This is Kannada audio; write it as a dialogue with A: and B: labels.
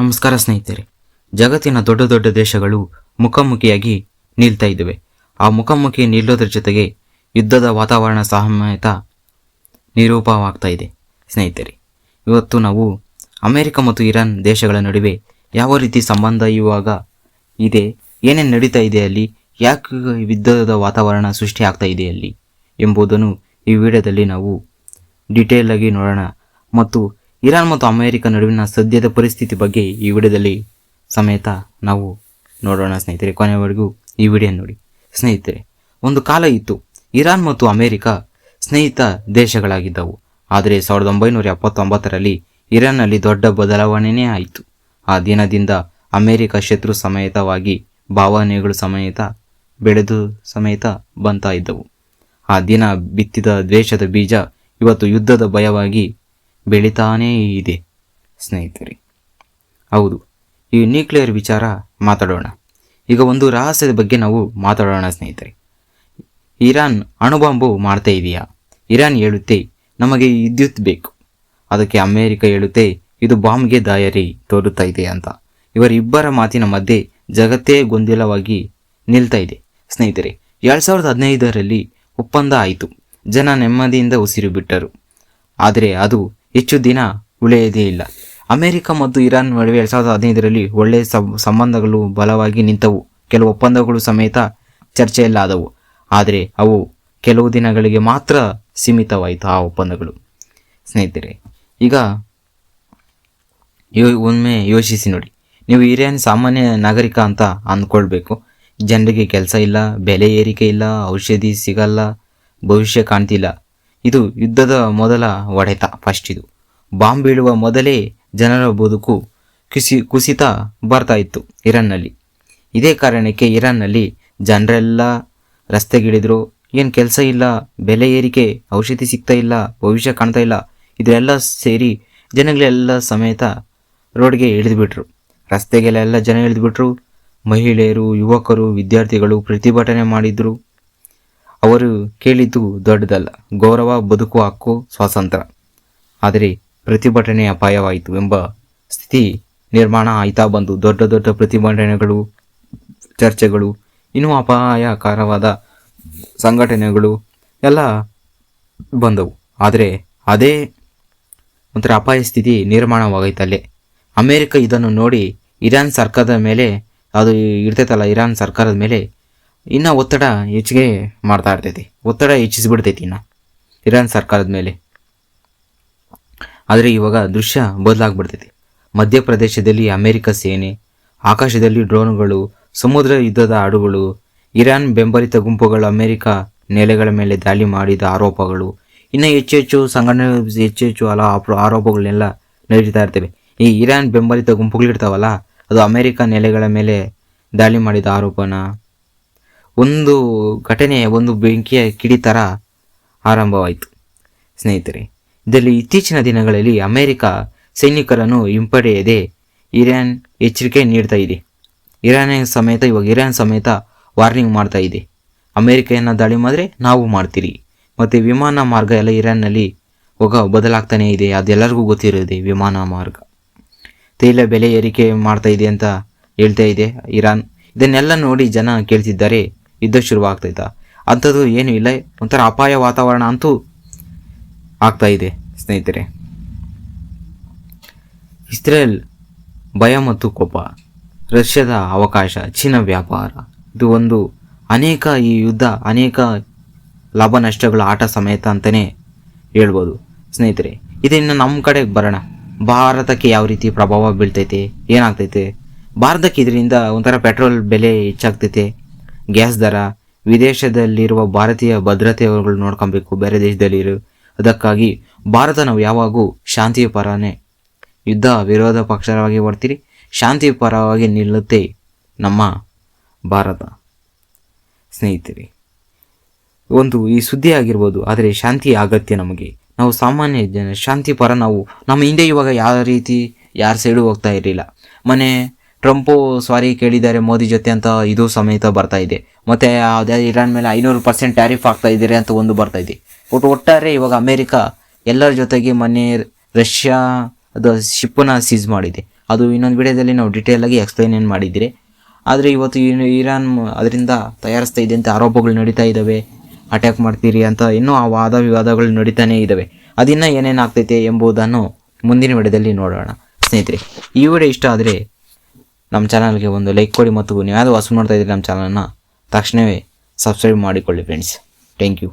A: ನಮಸ್ಕಾರ ಸ್ನೇಹಿತರೆ. ಜಗತ್ತಿನ ದೊಡ್ಡ ದೊಡ್ಡ ದೇಶಗಳು ಮುಖಾಮುಖಿಯಾಗಿ ನಿಲ್ತಾ ಇದ್ದಾವೆ. ಆ ಮುಖಾಮುಖಿ ನಿಲ್ಲೋದ್ರ ಜೊತೆಗೆ ಯುದ್ಧದ ವಾತಾವರಣ ಸಮೇತ ನಿರೂಪವಾಗ್ತಾ ಇದೆ. ಸ್ನೇಹಿತರೆ, ಇವತ್ತು ನಾವು ಅಮೆರಿಕ ಮತ್ತು ಇರಾನ್ ದೇಶಗಳ ನಡುವೆ ಯಾವ ರೀತಿ ಸಂಬಂಧ ಇವಾಗ ಇದೆ, ಏನೇನು ನಡೀತಾ ಇದೆ ಅಲ್ಲಿ, ಯಾಕೆ ಯುದ್ಧದ ವಾತಾವರಣ ಸೃಷ್ಟಿ ಆಗ್ತಾ ಇದೆ ಅಲ್ಲಿ ಎಂಬುದನ್ನು ಈ ವಿಡಿಯೋದಲ್ಲಿ ನಾವು ಡೀಟೇಲ್ ನೋಡೋಣ. ಮತ್ತು ಇರಾನ್ ಮತ್ತು ಅಮೆರಿಕ ನಡುವಿನ ಸದ್ಯದ ಪರಿಸ್ಥಿತಿ ಬಗ್ಗೆ ಈ ವಿಡಿಯೋದಲ್ಲಿ ಸಮೇತ ನಾವು ನೋಡೋಣ ಸ್ನೇಹಿತರೆ ಕೊನೆವರೆಗೂ ಈ ವಿಡಿಯೋ ನೋಡಿ. ಸ್ನೇಹಿತರೆ, ಒಂದು ಕಾಲ ಇತ್ತು. ಇರಾನ್ ಮತ್ತು ಅಮೆರಿಕ ಸ್ನೇಹಿತ ದೇಶಗಳಾಗಿದ್ದವು. ಆದರೆ ಸಾವಿರದ ಒಂಬೈನೂರ ಎಪ್ಪತ್ತೊಂಬತ್ತರಲ್ಲಿ ಇರಾನ್ನಲ್ಲಿ ದೊಡ್ಡ ಬದಲಾವಣೆಯೇ ಆಯಿತು. ಆ ದಿನದಿಂದ ಅಮೆರಿಕ ಶತ್ರು ಸಮೇತವಾಗಿ ಭಾವನೆಗಳು ಸಮೇತ ಬೆಳೆದು ಸಮೇತ ಬಂತಾ ಇದ್ದವು. ಆ ದಿನ ಬಿತ್ತಿದ ದ್ವೇಷದ ಬೀಜ ಇವತ್ತು ಯುದ್ಧದ ಭಯವಾಗಿ ಬೆಳೀತಾನೇ ಇದೆ, ಸ್ನೇಹಿತರೆ. ಹೌದು, ಈ ನ್ಯೂಕ್ಲಿಯರ್ ವಿಚಾರ ಮಾತಾಡೋಣ. ಈಗ ಒಂದು ರಹಸ್ಯದ ಬಗ್ಗೆ ನಾವು ಮಾತಾಡೋಣ, ಸ್ನೇಹಿತರೆ. ಇರಾನ್ ಅಣುಬಾಂಬು ಮಾಡ್ತಾ ಇದೆಯಾ? ಇರಾನ್ ಹೇಳುತ್ತೆ, ನಮಗೆ ವಿದ್ಯುತ್ ಬೇಕು. ಅದಕ್ಕೆ ಅಮೇರಿಕ ಹೇಳುತ್ತೆ, ಇದು ಬಾಂಬ್ಗೆ ದಾಯರಿ ತೋರುತ್ತಾ ಇದೆ ಅಂತ. ಇವರಿಬ್ಬರ ಮಾತಿನ ಮಧ್ಯೆ ಜಗತ್ತೇ ಗೊಂದಲವಾಗಿ ನಿಲ್ತಾ ಇದೆ. ಸ್ನೇಹಿತರೆ, ಎರಡು ಸಾವಿರದ ಹದಿನೈದರಲ್ಲಿ ಒಪ್ಪಂದ ಆಯಿತು. ಜನ ನೆಮ್ಮದಿಯಿಂದ ಉಸಿರು ಬಿಟ್ಟರು. ಆದರೆ ಅದು ಹೆಚ್ಚು ದಿನ ಉಳಿಯದೇ ಇಲ್ಲ. ಅಮೆರಿಕ ಮತ್ತು ಇರಾನ್ ನಡುವೆ ಎರಡು ಸಾವಿರದ ಹದಿನೈದರಲ್ಲಿ ಒಳ್ಳೆಯ ಸಂಬಂಧಗಳು ಬಲವಾಗಿ ನಿಂತವು. ಕೆಲವು ಒಪ್ಪಂದಗಳು ಸಮೇತ ಚರ್ಚೆಯಲ್ಲಾದವು. ಆದರೆ ಅವು ಕೆಲವು ದಿನಗಳಿಗೆ ಮಾತ್ರ ಸೀಮಿತವಾಯಿತು ಆ ಒಪ್ಪಂದಗಳು. ಸ್ನೇಹಿತರೆ, ಈಗ ಯೋ, ಒಮ್ಮೆ ಯೋಚಿಸಿ ನೋಡಿ. ನೀವು ಇರಾನ್ ಸಾಮಾನ್ಯ ನಾಗರಿಕ ಅಂತ ಅಂದ್ಕೊಳ್ಬೇಕು. ಜನರಿಗೆ ಕೆಲಸ ಇಲ್ಲ, ಬೆಲೆ ಏರಿಕೆ ಇಲ್ಲ, ಔಷಧಿ ಸಿಗಲ್ಲ, ಭವಿಷ್ಯ ಕಾಣ್ತಿಲ್ಲ. ಇದು ಯುದ್ಧದ ಮೊದಲ ಹೊಡೆತ. ಫಸ್ಟ್ ಇದು. ಬಾಂಬ್ ಬೀಳುವ ಮೊದಲೇ ಜನರ ಬದುಕು ಕುಸಿ, ಕುಸಿತ ಬರ್ತಾ ಇತ್ತು ಇರಾನ್ನಲ್ಲಿ. ಇದೇ ಕಾರಣಕ್ಕೆ ಇರಾನ್ನಲ್ಲಿ ಜನರೆಲ್ಲ ರಸ್ತೆಗಿಳಿದ್ರು. ಏನು ಕೆಲಸ ಇಲ್ಲ, ಬೆಲೆ ಏರಿಕೆ, ಔಷಧಿ ಸಿಗ್ತಾ ಇಲ್ಲ, ಭವಿಷ್ಯ ಕಾಣ್ತಾ ಇಲ್ಲ. ಇದೆಲ್ಲ ಸೇರಿ ಜನಗಳೆಲ್ಲ ಸಮೇತ ರೋಡ್ಗೆ ಇಳಿದುಬಿಟ್ರು. ರಸ್ತೆಗೆಲ್ಲ ಜನ ಇಳಿದುಬಿಟ್ರು. ಮಹಿಳೆಯರು, ಯುವಕರು, ವಿದ್ಯಾರ್ಥಿಗಳು ಪ್ರತಿಭಟನೆ ಮಾಡಿದ್ರು. ಅವರು ಕೇಳಿದ್ದು ದೊಡ್ಡದಲ್ಲ. ಗೌರವ, ಬದುಕು, ಹಕ್ಕು, ಸ್ವಾತಂತ್ರ್ಯ. ಆದರೆ ಪ್ರತಿಭಟನೆ ಅಪಾಯವಾಯಿತು ಎಂಬ ಸ್ಥಿತಿ ನಿರ್ಮಾಣ ಆಯ್ತಾ ಬಂದು ದೊಡ್ಡ ದೊಡ್ಡ ಪ್ರತಿಭಟನೆಗಳು, ಚರ್ಚೆಗಳು, ಇನ್ನೂ ಅಪಾಯಕರವಾದ ಸಂಘಟನೆಗಳು ಎಲ್ಲ ಬಂದವು. ಆದರೆ ಅದೇ ಒಂಥರ ಅಪಾಯ ಸ್ಥಿತಿ ನಿರ್ಮಾಣವಾಗೈತಲ್ಲೇ. ಅಮೇರಿಕ ಇದನ್ನು ನೋಡಿ ಇರಾನ್ ಸರ್ಕಾರದ ಮೇಲೆ, ಅದು ಇರ್ತೈತಲ್ಲ ಇರಾನ್ ಸರ್ಕಾರದ ಮೇಲೆ ಇನ್ನು ಒತ್ತಡ ಹೆಚ್ಚಿಗೆ ಮಾಡ್ತಾ ಇರ್ತೈತಿ. ಒತ್ತಡ ಹೆಚ್ಚಿಸ್ಬಿಡ್ತೈತಿ ಇನ್ನು. ಇರಾನ್ ಸರ್ಕಾರದ ಮೇಲೆ. ಆದರೆ ಇವಾಗ ದೃಶ್ಯ ಬದಲಾಗ್ಬಿಡ್ತೈತಿ. ಮಧ್ಯಪ್ರದೇಶದಲ್ಲಿ ಅಮೆರಿಕ ಸೇನೆ, ಆಕಾಶದಲ್ಲಿ ಡ್ರೋನ್ಗಳು, ಸಮುದ್ರ ಯುದ್ಧದ ಹಾಡುಗಳು, ಇರಾನ್ ಬೆಂಬಲಿತ ಗುಂಪುಗಳು ಅಮೆರಿಕ ನೆಲೆಗಳ ಮೇಲೆ ದಾಳಿ ಮಾಡಿದ ಆರೋಪಗಳು. ಇನ್ನು ಹೆಚ್ಚು ಹೆಚ್ಚು ಸಂಘಟನೆ, ಹೆಚ್ಚು ಹೆಚ್ಚು ಹಲ ಆರೋಪಗಳನ್ನೆಲ್ಲ ನಡೀತಾ ಇರ್ತವೆ. ಈ ಇರಾನ್ ಬೆಂಬಲಿತ ಗುಂಪುಗಳಿರ್ತಾವಲ್ಲ, ಅದು ಅಮೆರಿಕ ನೆಲೆಗಳ ಮೇಲೆ ದಾಳಿ ಮಾಡಿದ ಆರೋಪನ ಒಂದು ಘಟನೆ, ಒಂದು ಬೆಂಕಿಯ ಕಿಡಿ ಥರ ಆರಂಭವಾಯಿತು. ಸ್ನೇಹಿತರೆ, ಇದರಲ್ಲಿ ಇತ್ತೀಚಿನ ದಿನಗಳಲ್ಲಿ ಅಮೆರಿಕ ಸೈನಿಕರನ್ನು ಹಿಂಪಡೆಯದೆ ಇರಾನ್ ಎಚ್ಚರಿಕೆ ನೀಡ್ತಾ ಇದೆ. ಇರಾನ್ ಸಮೇತ, ಇವಾಗ ಇರಾನ್ ಸಮೇತ ವಾರ್ನಿಂಗ್ ಮಾಡ್ತಾ ಇದೆ. ಅಮೆರಿಕೆಯನ್ನು ದಾಳಿ ಮಾಡಿದ್ರೆ ನಾವು ಮಾಡ್ತೀರಿ. ಮತ್ತು ವಿಮಾನ ಮಾರ್ಗ ಎಲ್ಲ ಇರಾನ್ನಲ್ಲಿ ಹೋಗ ಬದಲಾಗ್ತಾನೇ ಇದೆ. ಅದೆಲ್ಲರಿಗೂ ಗೊತ್ತಿರೋದೆ ವಿಮಾನ ಮಾರ್ಗ. ತೈಲ ಬೆಲೆ ಏರಿಕೆ ಮಾಡ್ತಾ ಇದೆ ಅಂತ ಹೇಳ್ತಾ ಇದೆ ಇರಾನ್. ಇದನ್ನೆಲ್ಲ ನೋಡಿ ಜನ ಕೇಳ್ತಿದ್ದಾರೆ ಯುದ್ಧ ಶುರುವಾಗ್ತೈತಾ? ಅಂಥದ್ದು ಏನೂ ಇಲ್ಲ. ಒಂಥರ ಅಪಾಯ ವಾತಾವರಣ ಅಂತೂ ಆಗ್ತಾ ಇದೆ, ಸ್ನೇಹಿತರೆ. ಇಸ್ರೇಲ್ ಭಯ ಮತ್ತು ಕೋಪ, ರಷ್ಯಾದ ಅವಕಾಶ, ಚೀನಾ ವ್ಯಾಪಾರ, ಇದು ಒಂದು ಅನೇಕ ಈ ಯುದ್ಧ, ಅನೇಕ ಲಾಭ ನಷ್ಟಗಳ ಆಟ ಸಮೇತ ಅಂತಲೇ ಹೇಳ್ಬೋದು, ಸ್ನೇಹಿತರೆ. ಇದನ್ನು ನಮ್ಮ ಕಡೆಗೆ ಬರೋಣ. ಭಾರತಕ್ಕೆ ಯಾವ ರೀತಿ ಪ್ರಭಾವ ಬೀಳ್ತೈತೆ, ಏನಾಗ್ತೈತೆ? ಭಾರತಕ್ಕೆ ಇದರಿಂದ ಒಂಥರ ಪೆಟ್ರೋಲ್ ಬೆಲೆ ಹೆಚ್ಚಾಗ್ತೈತೆ. ಗ್ಯಾಸ್ ದರ, ವಿದೇಶದಲ್ಲಿರುವ ಭಾರತೀಯ ಭದ್ರತೆಗಳು ನೋಡ್ಕೊಬೇಕು, ಬೇರೆ ದೇಶದಲ್ಲಿರು. ಅದಕ್ಕಾಗಿ ಭಾರತ ನಾವು ಯಾವಾಗೂ ಶಾಂತಿಯ ಪರನೇ. ಯುದ್ಧ ವಿರೋಧ ಪಕ್ಷವಾಗಿ ಬರ್ತೀರಿ ಶಾಂತಿಯ ಪರವಾಗಿ ನಿಲ್ಲುತ್ತೆ ನಮ್ಮ ಭಾರತ. ಸ್ನೇಹಿತರೆ, ಒಂದು ಈ ಸುದ್ದಿ ಆಗಿರ್ಬೋದು, ಆದರೆ ಶಾಂತಿ ಅಗತ್ಯ ನಮಗೆ. ನಾವು ಸಾಮಾನ್ಯ ಜನ ಶಾಂತಿ ಪರ ನಾವು, ನಮ್ಮ ಹಿಂದೆ ಇವಾಗ ಯಾವ ರೀತಿ ಯಾರ ಸೈಡು ಹೋಗ್ತಾ ಇರಲಿಲ್ಲ. ಮನೆ ಟ್ರಂಪು ಸಾರಿ ಕೇಳಿದ್ದಾರೆ ಮೋದಿ ಜೊತೆ ಅಂತ ಇದು ಸಮೇತ ಬರ್ತಾ ಇದೆ. ಮತ್ತು ಅದೇ ಇರಾನ್ ಮೇಲೆ ಐನೂರು ಪರ್ಸೆಂಟ್ ಟ್ಯಾರಿಫ್ ಆಗ್ತಾ ಇದ್ದೀರಿ ಅಂತ ಒಂದು ಬರ್ತಾ ಇದೆ. ಒಟ್ಟು ಒಟ್ಟಾರೆ ಇವಾಗ ಅಮೇರಿಕ ಎಲ್ಲರ ಜೊತೆಗೆ ಮೊನ್ನೆ ರಷ್ಯಾ ಅದು ಶಿಪ್ಪನ್ನ ಸೀಸ್ ಮಾಡಿದೆ. ಅದು ಇನ್ನೊಂದು ವಿಡಿಯೋದಲ್ಲಿ ನಾವು ಡೀಟೇಲ್ ಆಗಿ ಎಕ್ಸ್ಪ್ಲೈನ್ ಏನು ಮಾಡಿದ್ದೀರಿ. ಆದರೆ ಇವತ್ತು ಇರಾನ್ ಅದರಿಂದ ತಯಾರಿಸ್ತಾ ಇದೆ ಅಂತ ಆರೋಪಗಳು ನಡೀತಾ ಇದ್ದಾವೆ. ಅಟ್ಯಾಕ್ ಮಾಡ್ತೀರಿ ಅಂತ ಇನ್ನೂ ಆ ವಾದ ವಿವಾದಗಳು ನಡೀತಾನೇ ಇದ್ದಾವೆ. ಅದಿನ್ನೂ ಏನೇನು ಆಗ್ತೈತೆ ಎಂಬುದನ್ನು ಮುಂದಿನ ವಿಡಿಯೋದಲ್ಲಿ ನೋಡೋಣ. ಸ್ನೇಹಿತರೆ, ಈ ವಿಡಿಯೋ ಇಷ್ಟ ಆದರೆ ನಮ್ಮ ಚಾನಲ್ಗೆ ಒಂದು ಲೈಕ್ ಕೊಡಿ ಮತ್ತು ನೀವು ಯಾವುದು ವಾಸ ಮಾಡ್ತಾ ಇದ್ದೀರಿ ನಮ್ಮ ಚಾನಲನ್ನು ತಕ್ಷಣವೇ ಸಬ್ಸ್ಕ್ರೈಬ್ ಮಾಡಿಕೊಳ್ಳಿ ಫ್ರೆಂಡ್ಸ್ ಥ್ಯಾಂಕ್ ಯು